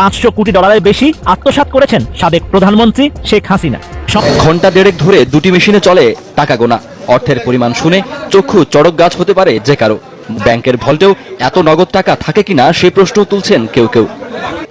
পাঁচশো কোটি ডলারের বেশি আত্মসাত করেছেন সাবেক প্রধানমন্ত্রী শেখ হাসিনা। ঘণ্টা দেড়েক ধরে দুটি মেশিনে চলে টাকা গোনা। অর্থের পরিমাণ শুনে চক্ষু চড়ক গাছ হতে পারে যে কারও। ব্যাংকের ভল্টেও এত নগদ টাকা থাকে কিনা সে প্রশ্ন তুলছেন কেউ কেউ।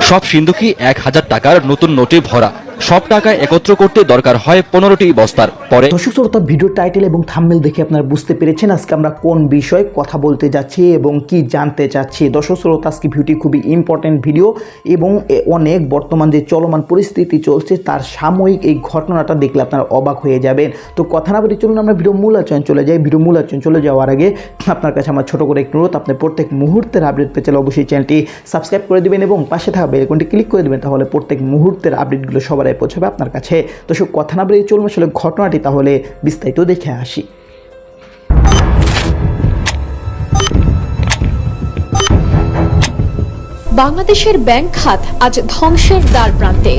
সব সিন্ধুকি এক হাজার টাকার নতুন নোটে ভরা। সব টাকা একত্র করতে দরকার হয় পনেরোটি বস্তার। পরে দর্শক শ্রোতা ভিডিও টাইটেল এবং থাম্বনেল দেখে আপনারা বুঝতে পেরেছেন আজকে আমরা কোন বিষয়ে কথা বলতে যাচ্ছি এবং কি জানতে চাচ্ছি। দর্শক শ্রোতা, আজকে ভিডিওটি খুবই ইম্পর্টেন্ট ভিডিও এবং অনেক বর্তমান যে চলমান পরিস্থিতি চলছে, তার সাময়িক এই ঘটনাটা দেখলে আপনারা অবাক হয়ে যাবেন। তো কথা না বলে চলুন আমরা ভিডিও মূল আচরণ চলে যাই। ভিডিও মূল আচরণ চলে যাওয়ার আগে আপনার কাছে আমার ছোট করে একটু অনুরোধ, আপনি প্রত্যেক মুহূর্তের আপডেট পেতে চাইলে অবশ্যই চ্যানেলটি সাবস্ক্রাইব করে দিবেন এবং পাশে থাকা বেলকনটি ক্লিক করে দেবেন, তাহলে প্রত্যেক মুহূর্তের আপডেটগুলো সবার আগে পৌঁছাবে আপনার কাছে। তো সব কথা না বলে চলুন আসলে ঘটনাটি, তাহলে বিস্তারিত দেখে আসি। বাংলাদেশের ব্যাংক খাত আজ ধ্বংসের দ্বার প্রান্তে।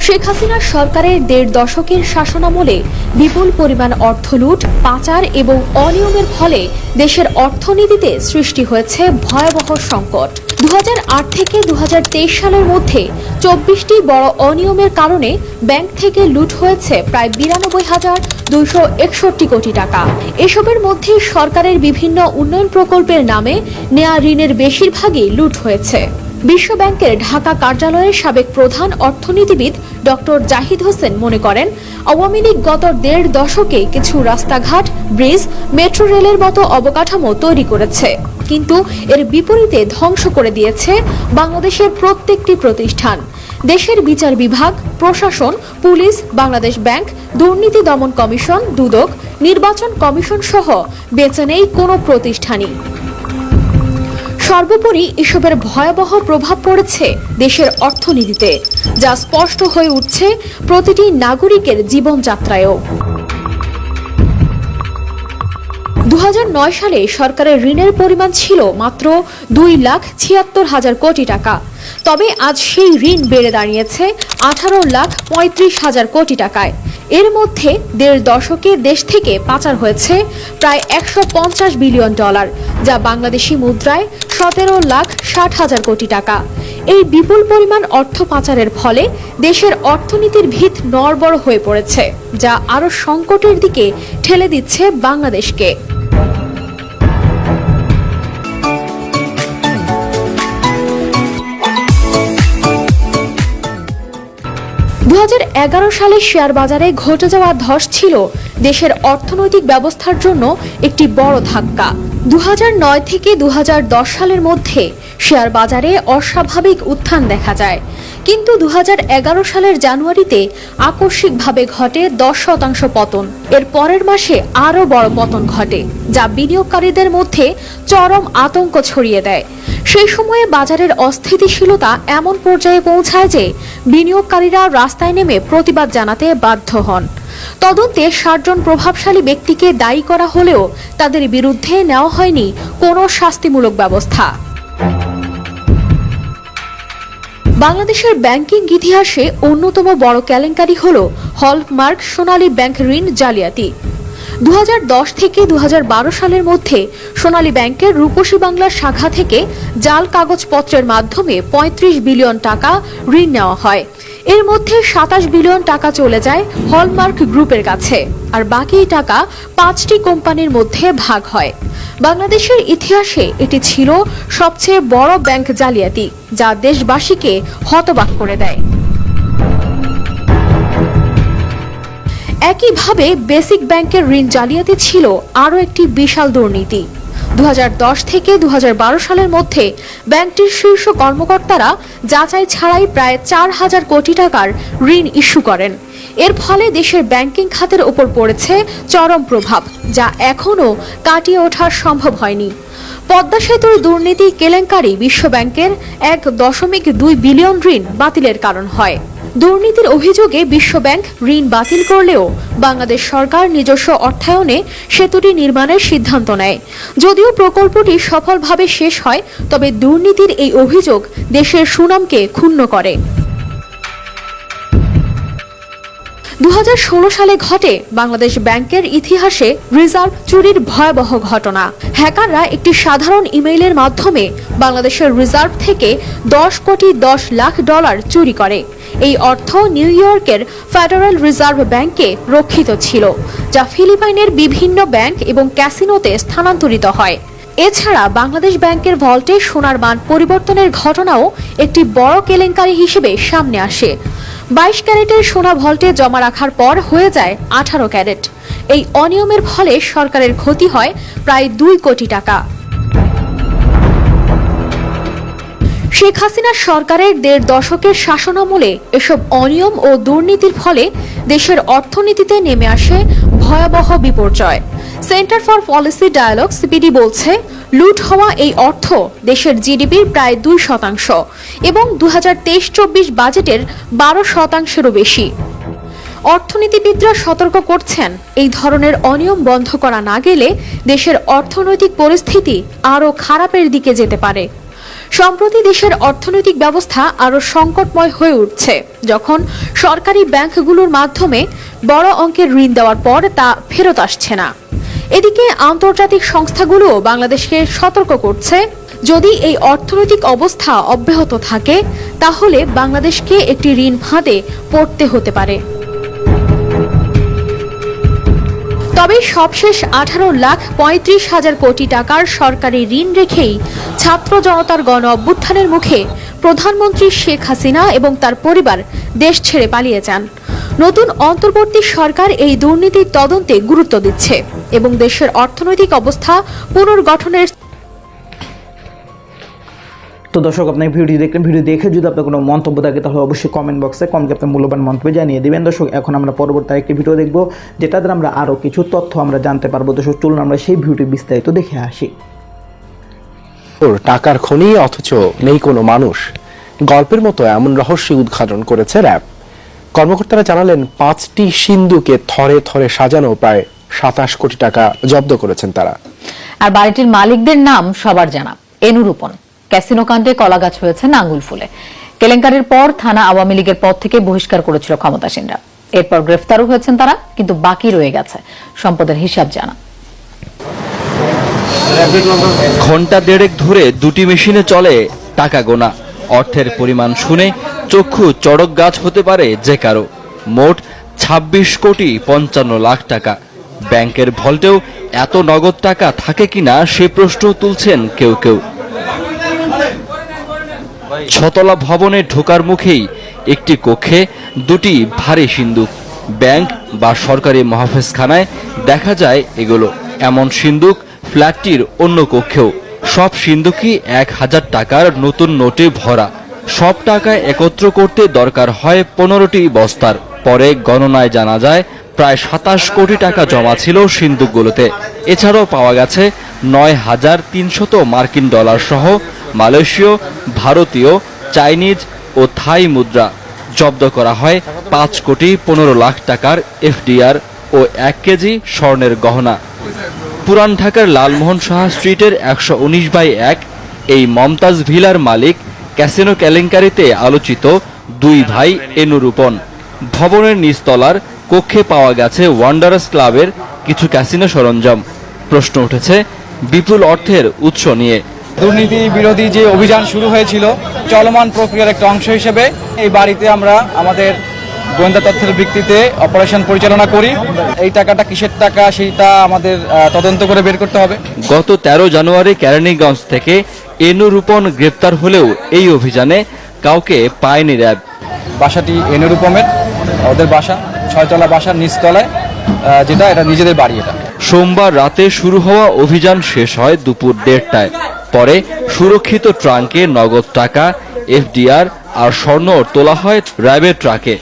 শেখ হাসিনা সরকারের দেড় দশকের শাসনামলে বিপুল পরিমাণ অর্থ লুট, পাচার এবং অনিয়মের ফলে দেশের অর্থনীতিতে সৃষ্টি হয়েছে ভয়াবহ সংকট। দু হাজার আট থেকে দু হাজার তেইশ সালের মধ্যে চব্বিশটি বড় অনিয়মের কারণে ব্যাংক থেকে লুট হয়েছে প্রায় বিরানব্বই হাজার দুইশো একষট্টি কোটি টাকা। এসবের মধ্যে সরকারের বিভিন্ন উন্নয়ন প্রকল্পের নামে নেয়া ঋণের বেশিরভাগই লুট হয়েছে। বিশ্ব ব্যাংকের ঢাকা কার্যালয়ের সাবেক প্রধান অর্থনীতিবিদ ডক্টর জাহিদ হোসেন মনে করেন, আওয়ামী লীগ গত দেড় দশকে কিছু রাস্তাঘাট, ব্রিজ, মেট্রো রেলের মতো অবকাঠামো তৈরি করেছে। কিন্তু এর বিপরীতে ধ্বংস করে দিয়েছে বাংলাদেশের প্রত্যেকটি প্রতিষ্ঠান। দেশের বিচার বিভাগ, প্রশাসন, পুলিশ, বাংলাদেশ ব্যাংক, দুর্নীতি দমন কমিশন, দুদক, নির্বাচন কমিশন সহ বেঁচে নেই কোনো প্রতিষ্ঠানই। সর্বোপরি এসবের ভয়াবহ প্রভাব পড়েছে দেশের অর্থনীতিতে যা স্পষ্ট হয়ে উঠছে প্রতিটি নাগরিকের জীবনযাত্রায়ও। সালে সরকারের ঋণের পরিমাণ ছিল মাত্র দুই লাখ ছিয়াত্তর হাজার কোটি টাকা। তবে আজ সেই ঋণ বেড়ে দাঁড়িয়েছে আঠারো লাখ পঁয়ত্রিশ হাজার কোটি টাকায়। এর মধ্যে দেড় দশকে দেশ থেকে পাচার হয়েছে প্রায় একশো পঞ্চাশ বিলিয়ন ডলার, যা বাংলাদেশি মুদ্রায় সতেরো লাখ ষাট হাজার কোটি টাকা। এই বিপুল পরিমাণ অর্থ পাচারের ফলে দেশের অর্থনীতির ভিত নড়বড় হয়ে পড়েছে, যা আরও সংকটের দিকে ঠেলে দিচ্ছে বাংলাদেশকে। সালে শেয়ার বাজারে ঘটে যাওয়া ধস ছিল দেশের অর্থনৈতিক ব্যবস্থার জন্য একটি বড় ধাক্কা। দু হাজার নয় থেকে দু হাজার দশ সালের মধ্যে শেয়ার বাজারে অস্বাভাবিক উত্থান দেখা যায়। কিন্তু দু হাজার এগারো সালের জানুয়ারিতে আকস্মিকভাবে ঘটে দশ শতাংশ পতন। এর পরের মাসে আরও বড় পতন ঘটে, যা বিনিয়োগকারীদের মধ্যে চরম আতঙ্ক ছড়িয়ে দেয়। সেই সময়ে বাজারের অস্থিতিশীলতা এমন পর্যায়ে পৌঁছায় যে বিনিয়োগকারীরা রাস্তায় নেমে প্রতিবাদ জানাতে বাধ্য হন। তদন্তে ষাটজন প্রভাবশালী ব্যক্তিকে দায়ী করা হলেও তাদের বিরুদ্ধে নেওয়া হয়নি কোনো শাস্তিমূলক ব্যবস্থা। বাংলাদেশের ব্যাংকিং ইতিহাসে অন্যতম বড় কেলেঙ্কারি হল হলমার্ক সোনালী ব্যাংক ঋণ জালিয়াতি। দু হাজার দশ থেকে দু হাজার বারো সালের মধ্যে সোনালী ব্যাংকের রূপসী বাংলার শাখা থেকে জাল কাগজপত্রের মাধ্যমে ৩৫ বিলিয়ন টাকা ঋণ নেওয়া হয়। এর মধ্যে সাতাশ বিলিয়ন টাকা চলে যায় হলমার্ক গ্রুপের কাছে, আর বাকি টাকা পাঁচটি কোম্পানির মধ্যে ভাগ হয়। বাংলাদেশের ইতিহাসে এটি ছিল সবচেয়ে বড় ব্যাংক জালিয়াতি, যা দেশবাসীকে হতবাক করে দেয়। একইভাবে বেসিক ব্যাংকের ঋণ জালিয়াতি ছিল আরও একটি বিশাল দুর্নীতি। দু হাজার দশ থেকে দু হাজার বারো সালের মধ্যে ব্যাংকটির শীর্ষ কর্মকর্তারা যাচাই ছাড়াই প্রায় চার হাজার কোটি টাকার ঋণ ইস্যু করেন। এর ফলে দেশের ব্যাংকিং খাতের উপর পড়েছে চরম প্রভাব, যা এখনও কাটিয়ে ওঠা সম্ভব হয়নি। পদ্মা সেতুর দুর্নীতি কেলেঙ্কারি বিশ্বব্যাংকের এক দশমিক দুই বিলিয়ন ঋণ বাতিলের কারণ হয়। দুর্নীতির অভিযোগে বিশ্বব্যাংক ঋণ বাতিল করলেও বাংলাদেশ সরকার নিজস্ব অর্থায়নে সেতুটি নির্মাণের সিদ্ধান্ত নেয়। যদিও প্রকল্পটি সফলভাবে শেষ হয়, তবে দুর্নীতির এই অভিযোগ দেশের সুনামকে ক্ষুণ্ণ করে। দু হাজার ষোলো সালে ঘটে বাংলাদেশ ব্যাংকের ইতিহাসে রিজার্ভ চুরির ভয়াবহ ঘটনা। হ্যাকাররা একটি সাধারণ ইমেইলের মাধ্যমে বাংলাদেশের রিজার্ভ থেকে দশ কোটি দশ লাখ ডলার চুরি করে। এই অর্থ নিউ ইয়র্কের ফেডারেল রিজার্ভ ব্যাংকে রক্ষিত ছিল, যা ফিলিপাইনের বিভিন্ন ব্যাংক এবং ক্যাসিনোতে স্থানান্তরিত হয়। এছাড়া বাংলাদেশ ব্যাংকের ভল্টে সোনার মান পরিবর্তনের ঘটনাও একটি বড় কেলেঙ্কারি হিসেবে সামনে আসে। বাইশ ক্যারেটের সোনা ভল্টে জমা রাখার পর হয়ে যায় আঠারো ক্যারেট। এই অনিয়মের ফলে সরকারের ক্ষতি হয় প্রায় দুই কোটি টাকা। শেখ হাসিনা সরকারের দেড় দশকের শাসনামলে এসব অনিয়ম ও দুর্নীতির ফলে দেশের অর্থনীতিতে নেমে আসে ভয়াবহ বিপর্যয়। Centre for Policy Dialogue CPD বলছে লুট হওয়া এই অর্থ দেশের জিডিপির প্রায় দুই শতাংশ এবং দু হাজার তেইশ চব্বিশ বাজেটের বারো শতাংশেরও বেশি। অর্থনীতিবিদরা সতর্ক করছেন, এই ধরনের অনিয়ম বন্ধ করা না গেলে দেশের অর্থনৈতিক পরিস্থিতি আরও খারাপের দিকে যেতে পারে। সম্প্রতি দেশের অর্থনৈতিক ব্যবস্থা আরও সংকটময় হয়ে উঠছে, যখন সরকারি ব্যাংকগুলোর মাধ্যমে বড় অঙ্কের ঋণ দেওয়ার পর তা ফেরত আসছে না। এদিকে আন্তর্জাতিক সংস্থাগুলো বাংলাদেশকে সতর্ক করছে। যদি এই অর্থনৈতিক অবস্থা অব্যাহত থাকে, তাহলে বাংলাদেশকে একটি ঋণ ফাঁদে পড়তে হতে পারে। তবে সবশেষ আঠারো লাখ পঁয়ত্রিশ হাজার কোটি টাকার সরকারি ঋণ রেখেই ছাত্র জনতার গণ অভ্যুত্থানের মুখে প্রধানমন্ত্রী শেখ হাসিনা এবং তার পরিবার দেশ ছেড়ে পালিয়ে যান। নতুন অন্তর্বর্তী সরকার এই দুর্নীতির তদন্তে গুরুত্ব দিচ্ছে। এবং দেশের অর্থনৈতিক অবস্থা পুনর্গঠনের তো দর্শক আপনার ভিডিও দেখলেন ভিডিও দেখে যদি আপনার কোনো মন্তব্য থাকে তাহলে অবশ্যই কমেন্ট বক্সে কমকে আপনার মূল্যবান মন্তব্য জানিয়ে দেবেন। দর্শক এখন আমরা পরবর্তী একটি ভিডিও দেখব যেটা দ্বারা আমরা আরও কিছু তথ্য আমরা জানতে পারব। দর্শক চলুন আমরা সেই ভিডিওটি বিস্তারিত দেখে আসি। টাকার খনি অথচ নেই কোনো মানুষ। গল্পের মতো এমন রহস্য উদ্ঘাটন করেছে র্যাব। কর্মকর্তারা জানালেন পাঁচটি সিন্ধুকে থরে থরে সাজানো প্রায় সাতাশ কোটি টাকা জব্দ করেছেন তারা। আর বাড়িটির মালিকদের নাম সবার জানা এনুরূপন। ক্যাসিনো কাণ্ডে কলাগাছ হয়েছে আঙ্গুল ফুলে। কেলেঙ্কারির পর থানা আওয়ামী লীগের পদ থেকে বহিষ্কার করেছিল ক্ষমতাসীনরা। এরপর গ্রেফতারও হয়েছেন তারা কিন্তু বাকি রয়ে গেছে সম্পদের হিসাব জানা। ঘণ্টা দেড়েক ধরে দুটি মেশিনে চলে টাকা গোনা। অর্থের পরিমাণ শুনে চক্ষু চড়ক গাছ হতে পারে যে কারও। মোট ২৬ কোটি পঞ্চান্ন লাখ টাকা। ব্যাংকের ভল্টেও এত নগদ টাকা থাকে কিনা সে প্রশ্ন তুলছেন কেউ কেউ। ছতলা ভবনে ঢোকার মুখেই একটি কক্ষে দুটি ভারী সিন্দুক, ব্যাংক বা সরকারি মহাফেজখানায় দেখা যায় এগুলো। এমন সিন্দুক ফ্ল্যাটটির অন্য কক্ষেও। সব সিন্দুকই এক হাজার টাকার নতুন নোটে ভরা। সব টাকা একত্র করতে দরকার হয় পনেরোটি বস্তার। পরে গণনায় জানা যায় প্রায় সাতাশ কোটি টাকা জমা ছিল সিন্দুকগুলোতে এছাড়াও পাওয়া গেছে নয় হাজার তিনশত মার্কিন ডলার সহ মালয়েশীয়, ভারতীয়, চাইনিজ ও থাই মুদ্রা। জব্দ করা হয় পাঁচ কোটি পনেরো লাখ টাকার এফডিআর ও এক কেজি স্বর্ণের গহনা। পুরান ঢাকার লালমোহন সাহা স্ট্রিটের একশো উনিশ বাই এক এই মমতাজ ভিলার মালিক ক্যাসিনো কেলেঙ্কারিতে আলোচিত দুই ভাই এনুরূপন। ভবনের নিচতলার কক্ষে পাওয়া গেছে ওয়ান্ডারাস ক্লাবের কিছু ক্যাসিনো সরঞ্জাম। প্রশ্ন উঠেছে বিপুল অর্থের উৎস নিয়ে। দুর্নীতি বিরোধী যে অভিযান শুরু হয়েছিল চলমান প্রক্রিয়ার একটা অংশ হিসেবে এই বাড়িতে আমরা আমাদের গোয়েন্দা তথ্যের ভিত্তিতে অপারেশন পরিচালনা করি। এই টাকাটা কিসের টাকা সেইটা আমাদের তদন্ত করে বের করতে হবে। গত ১৩ জানুয়ারি কেরানীগঞ্জ থেকে এনুরূপন গ্রেপ্তার হলেও এই অভিযানে কাউকে পায়নি র্যাব। বাসাটি এনুরূপমের ওদের বাসা। ছয়তলা বাসার নিচতলায় যেটা, এটা নিজেদের বাড়ি এটা। সোমবার রাতে শুরু হওয়া অভিযান শেষ হয় দুপুর দেড়টায়। পরে সুরক্ষিত ট্রাঙ্কে নগদ টাকা, এফডিআর আর স্বর্ণ তোলা হয় র্যাবের ট্রাকে।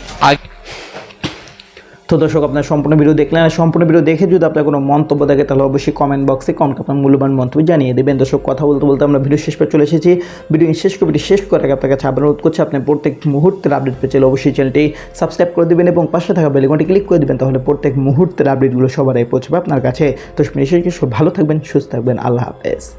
তো দর্শক, আপনার সম্পূর্ণ ভিডিও দেখলেন আর সম্পূর্ণ ভিডিও দেখে যদি আপনার কোনো মন্তব্য থাকে, তাহলে অবশ্যই কমেন্ট বক্সে কমেন্ট আপনার মূল্যবান মন্তব্য জানিয়ে দেবেন। দর্শক, কথা বলতে বলতে আমরা ভিডিও শেষ পর চলে এসেছি। ভিডিও শেষ করে, ভিডিও শেষ করে আপনার কাছে আবার অনুরোধ করছি, আপনি প্রত্যেক মুহূর্তের আপডেট পেয়ে অবশ্যই চ্যানেলটি সাবস্ক্রাইব করে দেবেন এবং পাশে থাকা বেলিকনটি ক্লিক করে দেবেন, তাহলে প্রত্যেক মুহূর্তের আপডেটগুলো সবার পৌঁছবে আপনার কাছে। তো ভালো থাকবেন, সুস্থ থাকবেন, আল্লাহ হাফেজ।